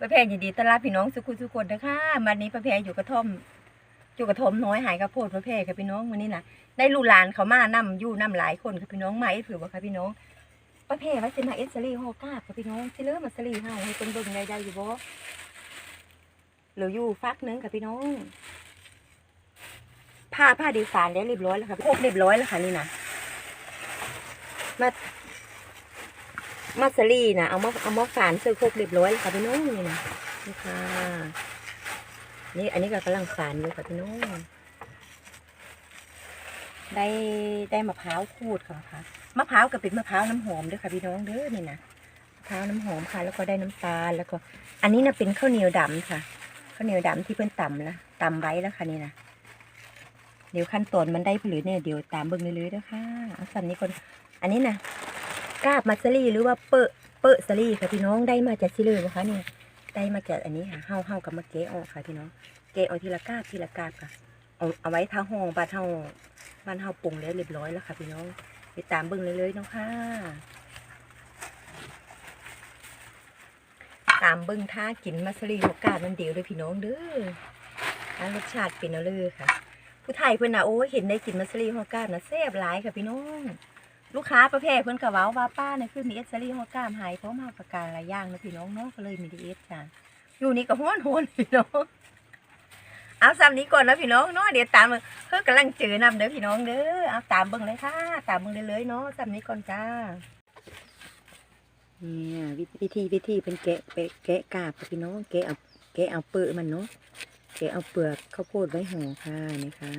ประเพณยินดีต้อนรับพี่น้องสุขุสุขคนนะคะวันนี้ประเพณอยู่กระท่อมอยู่กระท่อมน้อยหายกระโพดประเพณค่ะพี่น้องวันนี้นะได้ลูกหลานเขามานํอยู่นํหลายคนค่ะพี่น้องมาเอ็ดผือบ่ค่ะพี่น้องประเพณว่าสิมาเอ็ดสลีฮอกาบค่ะพี่น้องสิเริ่มมาสลีเฮาให้เป็นเบิ่งได้ได้อยู่บ่เหลืออยู่ฟักหนึงค่ะพี่น้องผ้าผ้าดีฟานแล้วเรียบร้อยแล้วค่ะครบเรียบร้อยแล้วค่ะนี่นะมา มาสลีนะเอามาเอามาฝานเสื้อโครเรียบร้อยแล้วค่ะพี่น้องนี่นะนี่ค่ะนี่อันนี้ก็กำลังฝานอยู่ค่ะพี่น้องได้ได้มะพร้าวขูดค่ะค่ะมะพร้าวก็เป็นมะพร้าวน้ำหอมด้วยค่ะพี่น้องเด้อนี่นะมะพร้าวน้ำหอมค่ะ แล้วก็ได้น้ำตาลแล้วก็ อันนี้นะเป็นข้าวเหนียวดำค่ะข้าวเหนียวดำที่เพิ่นตำแล้วตำไว้แล้วค่ะนี่นะเดี๋ยวขั้นตอนมันได้ผลือเนี่ยเดี๋ยวตามเบิ่งเลยๆด้อค่ะเอาสันนี้ก่อนอันนี้นะ กาบมัสลีหรือว่าเปอะเปอะสลีค่ะพี่น้องได้มาจากซิเลยนะคะเนี่ยได้มาจากอันนี้ค่ะเฮาเฮากับมะเกะออกค่ะพี่น้อง เกะเอทีละกาบทีละกาบค่ะเอาเอาไว้ท่าห้องบ้านเฮาบ้านเฮาปรุงแล้วเรียบร้อยแล้วค่ะพี่น้องไปตามเบิ่งเลยเลยเนาะค่ะตามเบิ่งท่ากินมัสลีโอกาสมันเดียวเลยพี่น้องเด้อรสชาติเป็นเอาเลยค่ะ ผู้ไทยเพิ่นนะโอ้เห็นได้กินมัสลีโอกาสนะแซ่บหลายค่ะพี่น้อง ลูกค้าประเภทเพิ่นก็เว้าว่าป้าเนี่ยคือมีเอสซารีโอกาสหายเพราะมาประการหลายอย่างนะพี่น้องเนาะก็เลยมีดีเอสจ้ะอยู่นี่ก็ฮ้อนโหนพี่น้องเอาซ้ำนี้ก่อนนะพี่น้องเนาะเดี๋ยวตามเพิ่นกำลังเจอนำเด้อพี่น้องเด้อเอาตามเบิ่งเลยค่ะตามเบิ่งเลยเลยเนาะซ้ำนี้ก่อนจ้าเนี่ยวิธีวิธีเป็นแกะไปแกะกาบพี่น้องแกะเอาแกะเอาเปลือกมันเนาะแกะเอาเปลือกข้าวโพดไว้ห่อค่ะนี่ค่ะ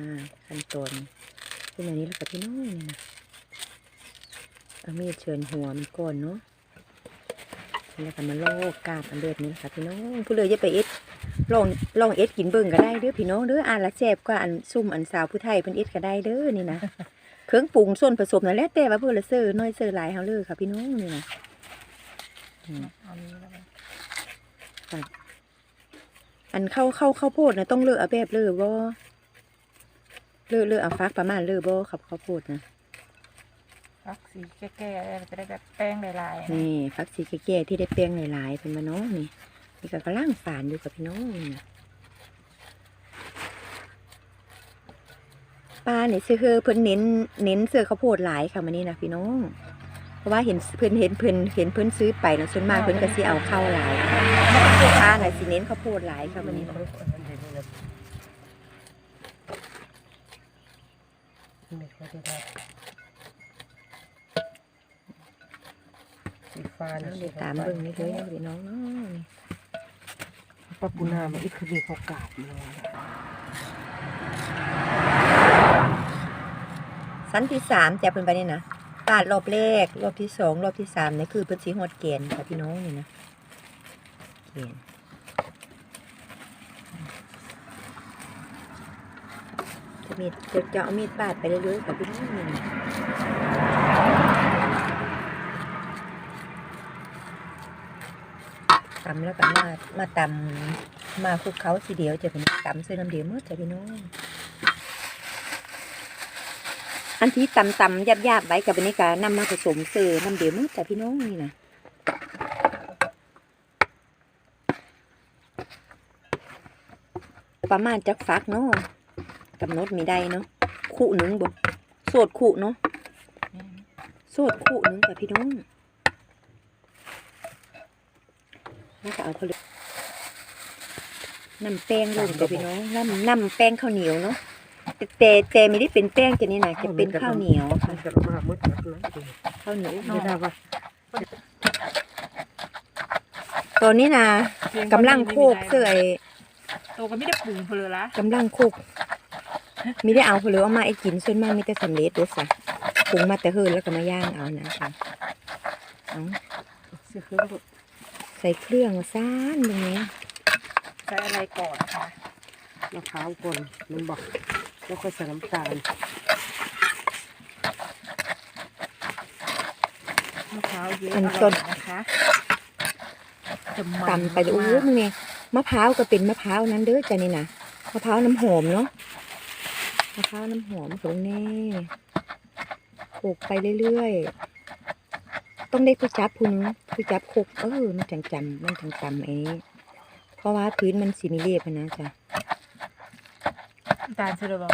ขั้นตอนเป็นอย่างนี้แล้วค่ะพี่น้องนี่นะ เอามีดเชิญหัวมันก่อนเนาะแล้วก็มาลอกกาบอันเลือดนี่ค่ะพี่น้องผู้เลยจะไปเอ็ดลองลองเอ็ดกินเบิ่งก็ได้เด้อพี่น้องเด้ออ่านละแซ่บกว่าอันซุ่มอันสาวผู้ไทยเป็นเอ็ดก็ได้เด้อนี่นะเครื่องปรุงส่วนผสมนั่นแหละแต่ว่าเพื่อละเซอร์น้อยเซอร์หลายเฮาเลยค่ะพี่น้องนี่นะอันเข้าเข้าข้าโพดนะต้องเลือกเอาแบบเลือกบ่เลือกเลือกเอาฟักประมาณเลือกบ่ครับข้าวโพดนะ ฟักสีแก่ๆมันจะได้แบบแป้งลายๆนะนี่ฟักสีแก่ๆที่ได้แป้งหลายๆเป็นมาเนาะนี่นี่ก็กำลังฝานอยู่กับพี่น้องนี่นะปลาเนี่ยเสื้อเพิ่นเน้นเน้นเสื้อข้าวโพดหลายค่ะมันนี้นะพี่น้อง เพราะว่าเห็นเพิ่นเห็นเพิ่นเห็นเพิ่นซื้อไปนะส่วนมากเพิ่นก็สิเอาเข้าหลายปลาน่ะสิเน้นข้าวโพดหลายค่ะมันนี้นะ สีฟ้าเอาเดี๋ยวตามเบิ่งนี่เลยนะพี่น้องเนาะนี่ปะปูนามันอีกคือมีเขากาบเลยสั้นที่สามจะเป็นไปนี่นะปาดรอบแรกรอบที่สองรอบที่สามนี่คือเป็นสีหอดเกณฑ์ค่ะพี่น้องนี่นะเกณฑ์จะมีจะจะเอามีดปาดไปเรื่อยๆค่ะพี่น้องนี่ นะตำแล้วก็มามาตำมาคลุกเขาทีเดียวจะเป็นตำเส้นน้ำเดียวเมื่อจ้ะพี่น้องอันที่ตำตำๆยับๆไว้กับอันนี้ก็นำมาผสมเสือน้ำเดียวมืดแต่พี่น้องนี่นะประมาณจักฟักเนาะกำหนดมีได้เนาะคู่หนึ่งบ่โสดคู่เนาะโสดคู่หนึ่งแต่พี่น้อง แล้วก็เอาเขาเลยน้ำแป้งลงแต่พี่น้องน้ำน้ำแป้งข้าวเหนียวเนาะแต่แต่แต่ไม่ได้เป็นแป้งจะนี่นะจะเป็นข้าวเหนียวมัค่ะนจะมามืดแบบนั้นเองข้าวเหนียวไม่ได้ว่าตอนนี้นะกำลังโคกเสื่อยตัวก็ไม่ได้ปรุงเพลอละกำลังโคกไม่ได้เอาเพลือเอามาไอ้กินส่วนมากมีแต่สำเร็จด้วยสะปรุงมาแต่เฮินแล้วก็มาย่างเอานะคะเอาเสื้อเครื่อง ใส่เครื่องมาซ่านตรงนี้ใช้อะไรก่อนนะคะมะพร้าวก่อนมันบอกแล้วค่อยใส่น้ำตาลมะพร้าวเยอะอร่อยนะคะจะมันตำไปเลยโอ้ยมึงเนี่ยมะพร้าวก็เป็นมะพร้าวนั้นเด้อจ้ะนี่นะมะพร้าวน้ำหอมเนาะมะพร้าวน้ำหอมตรงนี้โขกไปเรื่อยๆ ต้องได้ผู้จับผู้นึงผู้จับโคกเออมันจังจำมันจังจำเองเพราะว่าพื้นมันสีมีเรียบอะนะจ้ะน้ำตาลใช่หรือเปล่า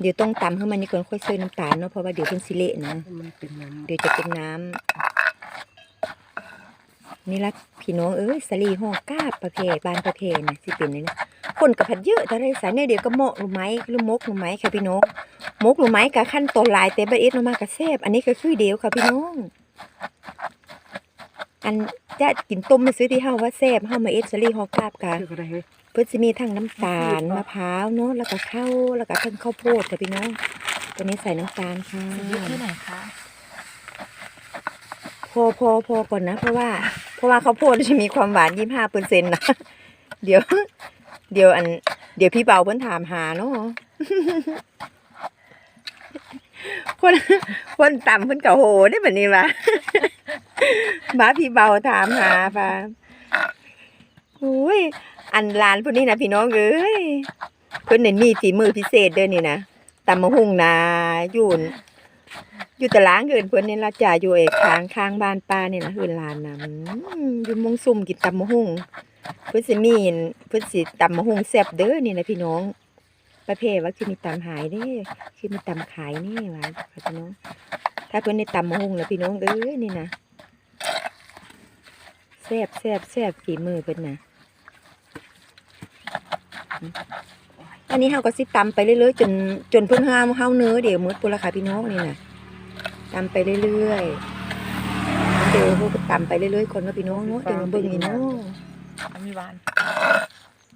เดี๋ยวต้องตำให้มันนี่ก่อนค่อยเสิร์ฟน้ำตาลเนาะเพราะว่าเดี๋ยวเพิ่นสิเละนะให้มันเป็นน้ำเดี๋ยวจะเป็นน้ำนี่ละพี่น้องเอ้ยสลีห้องกาบประเภทบานประเภทนะสิเป็นนี่นะ คนกับผัดเยอะแต่ไรสายเนี่ยเดี๋ยวก็เหมาะหรือไม้หรือมกหรือไม้ค่ะพี่น้องมกหรือไม้กับขั้นตอนหลายแต่บะเอ็ดออกมากับแซ่บอันนี้ก็คือเดียวค่ะพี่น้อง อันจะกินต้มมาซื้อที่เฮาว่าแซ่บเฮามาเอ็ดสลีห้องกาบกันเชื่อก็ได้เฮ้ยเพื่อจะมีทั้งน้ำตาลมะพร้าวเนาะแล้วก็ข้าวแล้วก็ทั้งข้าวโพดค่ะพี่น้องตัวนี้ใส่น้ำตาลค่ะสีเยอะที่ไหนคะพอพอพอก่อนนะ เพราะว่า เพราะว่าข้าวโพดจะมีความหวานยี่ห้าเปอร์เซ็นต์นะ เดี๋ยว เดี๋ยวอัน เดี๋ยวพี่เบาเพิ่นถามหาเนาะคนคนต่ำเพิ่นก็โหได้แบบนี้วะบ้าพี่เบาถามหาป่ะโอ้ยอันลานพวกนี้นะพี่น้องเอ้ยเพิ่นเนี่มีฝีมือพิเศษเด้อนี่นะตำมะฮุ่งนาอยู่นอยู่ตะล้างเกินเพิ่อนนี่ละจ่าอยู่ไอ้ข้างข้างบ้านป้าเนี่ยนะเฮือนลานนะอยู่มงซุ่มกินตำมะฮุ่ง เพิ่นสิมีนเพิ่นสิตำมะฮุงแซ่บเด้อนี่นะพี่น้อง ประเภทว่าคือมีตำหายเด้คือมีตำขายนี่วะพี่น้อง ถ้าเพิ่นได้ตำมะฮุงแล้วพี่น้องเอ้ยนี่นะแซ่บแซ่บแซ่บฝีมือเพิ่นนะอันนี้เฮาก็สิตำไปเรื่อยๆจนจนเพิ่นห้ามเฮาเนื้อเดี๋ยวหมดพุ่นละค่ะพี่น้องนี่นะตำไปเรื่อยๆเดี๋ยวพวกตำไปเรื่อยๆคนเนาะพี่น้องเนาะเดี๋ยวมาเบิ่งนี่เนาะ มันมีหวาน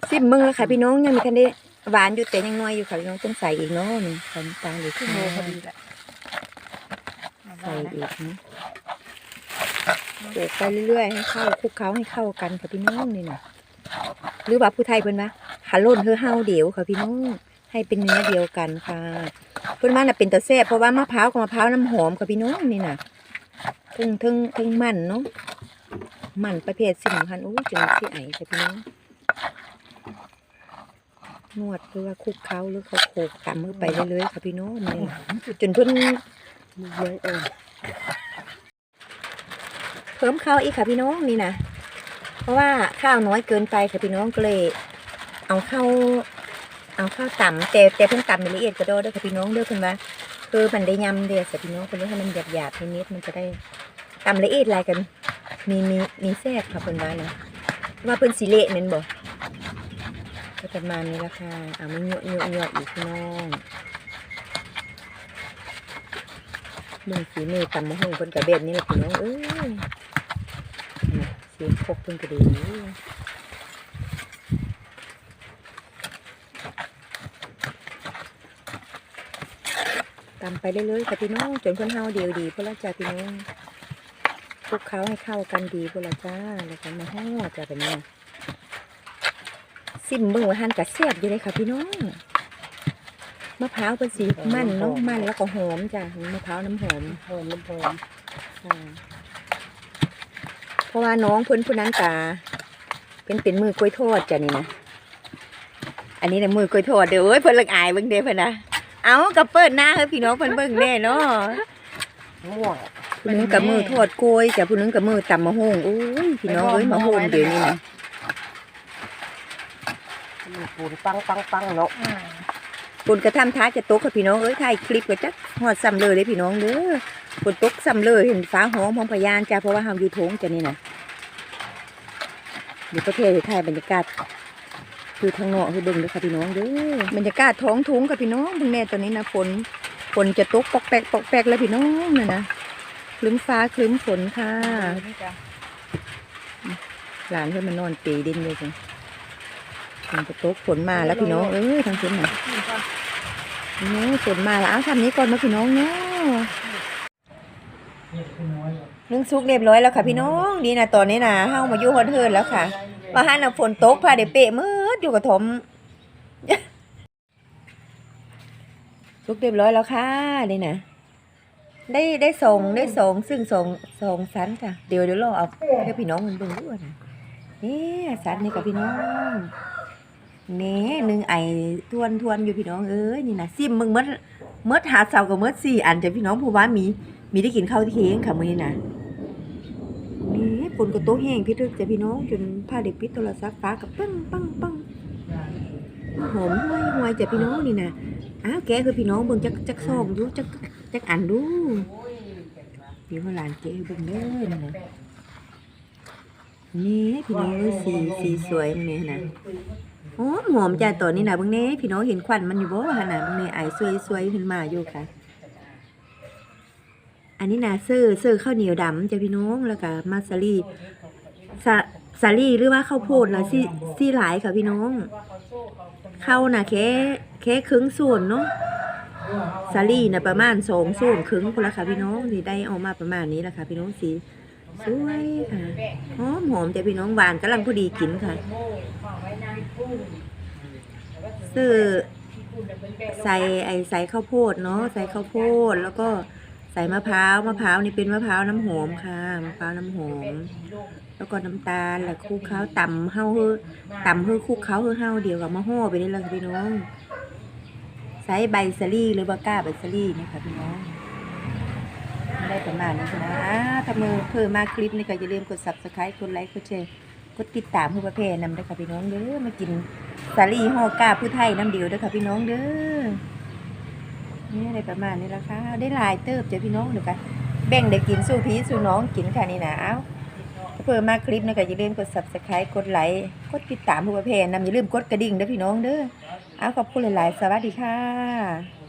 ซิมเบิ่งแล้วค่ะพี่น้องยังมีทันได้หวานอยู่แต่ยังน้อยอยู่ค่ะพี่น้องต้องใส่อีกเนาะนี่ใส่น้ำตาลอีกครึ่งค่ะโลพอดีแหละมาใส่ได้นะอีกนะโขลกไปเรื่อยๆให้เข้าคลุกเคล้าให้เข้ากันค่ะพี่น้องนี่น่ะหรือว่าผู้ไทยเพิ่นว่าหาล่นเฮือเฮาเดียวค่ะพี่น้องให้เป็นเนื้อเดียวกันค่ะเพิ่นว่าน่ะเป็นตะแซ่บเพราะว่ามะพร้าวกับมะพร้าวน้ำหอมค่ะพี่น้องนี่น่ะทึ่งทึ่งทึ่งมันเนาะ มันประเภทสิ่งพันโอ้จังที่ไอค่ะพี่น้องนวดหรือว่าคลุกเคล้าหรือเขาโขกตามมือไปเรื่อยๆค่ะพี่น้องนี่จนเพิ่นมือไว้เออเพิ่มข้าวอีกค่ะพี่น้องนี่นะเพราะว่าข้าวน้อยเกินไปค่ะพี่น้องก็เลยเอาข้าวเอาข้าวต่ำแต่แต่เพิ่งต่ำละเอียดก็ได้เด้อค่ะพี่น้องเด้อเพิ่นว่าคือมันได้ยำเดียวสิพี่น้องเพิ่นว่าให้มันหยาบหยาบๆนิดๆมันจะได้ต่ำละเอียดลายกัน มีมีมีแซ่บค่ะเพิ่นว่านะว่าเพิ่นสิเละแม่นบ่ก็ประมาณนี้ละค่ะเอามาเยอะเยอะเยอะอีกน้องเบิ่งสีมือตำมะฮงเพิ่นกระเบ็ดนี่แหละพี่น้องเอ้ยเสียงพกเพิ่นก็ดีตำไปเรื่อยๆค่ะพี่น้องจนเพื่อนเฮาเดียวดีเพวกเราจ้าพี่น้อง ลุกเขาให้เข้ากันดีพวกเราจ้า แล้วก็มาห่อจ้าแบบนี้ซิมเบิ่งว่าหั่นกะแซ่บอยู่เลยค่ะพี่น้องมะพร้าวเป็นสีมันเนาะมันแล้วก็หอมจ้ะมะพร้าวน้ำหอมหอมน้ำหอมอ่าเพราะว่าน้องเพิ่นผู้นั้นกะเป็นเป็นมือกล้วยทอดจ้ะนี่นะอันนี้นะมือกล้วยทอดเด้อเอ้ยเพิ่นละอายเบิ่งเด้อเพิ่นนะเอากระเปิดหน้าให้พี่น้องเพิ่นเบิ่งแน่เนาะม่วง ผู้นึงกับมือทอดกล้วยจ้ะผู้นึงกับมือตำมะฮุ่งโอ้ยพี่น้องเอ้ยมะฮุ่งเดี๋ยวนี้นะมือปูนปังปังปังเนาะอ่าฝนกระทำท้าจะตกค่ะพี่น้องเอ้ยถ่ายคลิปก็จักฮอดซ้ำเลยเด้อพี่น้องเด้อฝนตกซ้ำเลยเห็นฟ้าหอมหอมพยานจ้ะเพราะว่าเฮาอยู่โถงจ้ะนี่นะอยู่ประเทศไทยบรรยากาศคือทางนอกคือเบิ่งเด้อค่ะพี่น้องเด้อบรรยากาศท้องทุ่งค่ะพี่น้องเบิ่งแน่ตอนนี้นะฝนฝนจะตกปอกแปกปอกแปกแล้วพี่น้องน่ะนะ คลึ้มฟ้าคลึ้มฝนค่ะนี่จ้ะหลานเพื่อนมานอนปีดินเลยจ้ะฝนจะตกฝนมาแล้วพี่น้อง เอ้ยทางเส้นไหนะนี่จ้ะนี่ฝนมาแล้วเอาทำนี้ก่อนมาพี่น้องเนาะนึ่งซุกเรียบร้อยแล้วค่ะพี่น้องนี่นะตอนนี้นะเฮามาอยู่ฮอดเฮิร์นแล้วค่ะว่าหันน่ะฝนตกพาเดี๋ยวเปะมืดอยู่กับถมซุกเรียบร้อยแล้วค่ะนี่นะ ได้ได้ส่งได้ส่งซึ่งส่งส่งสันค่ะ เดี๋ยวเดี๋ยวรอเอาให้พี่น้องมันเบิ่งด้วยนะนี่สันนี่กับพี่น้องนี่หนึ่งไอทวนทวนอยู่พี่น้องเอ้ยนี่นะซิมมึงเมื่อเมื่อหาเสากับเมื่อสี่อันจะพี่น้องผู้ว่ามี มีได้กินข้าวที่เค้งค่ะมื้อนี้นะนี่คนก็โต๊ะแห้งพี่ลึกจะพี่น้องจนพาเด็กปิดโทรศัพท์ฟ้ากับปังปังปังหอมห้วยห้วยจะพี่น้องนี่นะอ้าวแกคือพี่น้องเบิ่งจักจักซองดูจัก จักอันดูเดี๋ยวว่าหลานเจ๊เบิ่งเด้อนี่นะนี่พี่น้องสีสีสวยนี่นะหอมหอมจ้ะตอนนี้นะบิ่งแน่พี่น้องเห็นควันมันอยู่บ่หั่นน่ะเบิ่งแน่ไอายสวยสวยขึ้นมาอยู่ค่ะ อันนี้นะเสื้อเสื้อข้าวเหนียวดำจ้ะพี่น้องแล้วก็มาซารีสาสาลีหรือว่าข้าวโพดนะซี่ซี่หลายค่ะพี่น้องข้าวนะแค่แค่ครึ่งส่วนเนาะ สาลีนะประมาณสองส่วนครึ่งพอละค่ะพี่น้องที่ได้ออกมาประมาณนี้แหละค่ะพี่น้องสีสวยค่ะหอมหอมจ้ะพี่น้องหวานกำลังพอดีกินค่ะเสื้อใส่ไอใส่ข้าวโพดเนาะใส่ข้าวโพดแล้วก็ใส่มะพร้าวมะพร้าวนี่เป็นมะพร้าวน้ำหอมค่ะมะพร้าวน้ำหอม แล้วก็น้ำตาลแล้วคลุกเคล้าตำเฮาเฮอต่ำเฮอคลุกเคล้าเฮอเฮาเดียวกับมะฮ่อไปได้เลยพี่น้อง ใส่ใบสลี่หรือบาก้าใบสลี่นี่ค่ะพี่น้องได้ประมาณนี้นะอ่าถ้ามือเพิ่มมาคลิปนี่ก็อย่าลืมกด subscribe กดไลค์กดแชร์กดติดตามเพื่อประเพณนำด้วยค่ะพี่น้องเด้อมากินสาลี่ห่อกาผู้ไทยน้ำเดียวด้อค่ะพี่น้องเด้อนี่อะไรประมาณนี้ละค่ะได้ลายเติบเจ้าพี่น้องเดี๋ยวกันแบ่งได้กินสู้พีสู้น้องกินค่ะนี่นะเอ้าเพิ่มมาคลิปนะก็อย่าลืมกด subscribe กดไลค์กดติดตามผู้ประเพณนำอย่าลืมกดกระดิ่งด้อพี่น้องเด้อ เอาขอบคุณหลาย ๆ สวัสดีค่ะ